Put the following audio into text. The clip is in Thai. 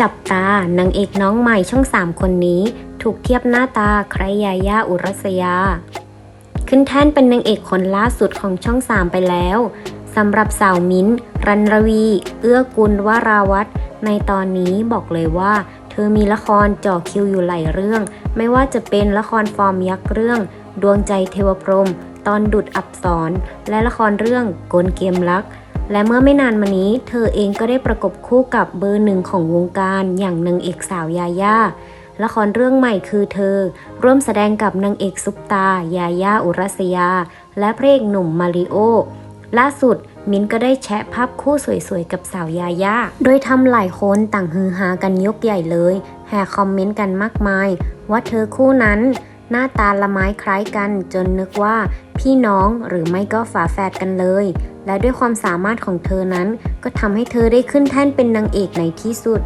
จับตานางเอกน้องใหม่ช่องสามคนนี้ ถูกเทียบหน้าตาใครยาย่าอุรัสยา ขึ้นแท่นเป็นนางเอกคนล่าสุดของช่องสามไปแล้วสำหรับสาวมิ้น รันรวี เอื้อกุลวราวัฒน์ในตอนนี้บอกเลยว่า เธอมีละครจ่อคิวอยู่หลายเรื่อง ไม่ว่าจะเป็นละครฟอร์มยักษ์เรื่อง ดวงใจเทวพรม ตอนดุดอับสรและละครเรื่องกลเกมรัก และเมื่อไม่นานมานี้เธอเองก็ได้ประกบคู่กับเบอร์หนึ่งของวงการอย่างนางเอกสาวยาย่าละครเรื่องใหม่คือเธอ ร่วมแสดงกับนางเอกซุปตา ยาย่าอุรัสยา และพระเอกหนุ่มมาริโอ ล่าสุดมิ้นก็ได้แชะภาพคู่สวยๆ กับสาวยาย่าโดยทำหลายคนต่างฮือฮากันยกใหญ่เลย แห่คอมเมนต์กันมากมาย ว่าเธอคู่นั้น หน้าตาละไม้คล้ายกันจนนึกว่าพี่น้องหรือไม่ก็ฝาแฝดกันเลย และด้วยความสามารถของเธอนั้น ก็ทำให้เธอได้ขึ้นแท่นเป็นนางเอกในที่สุด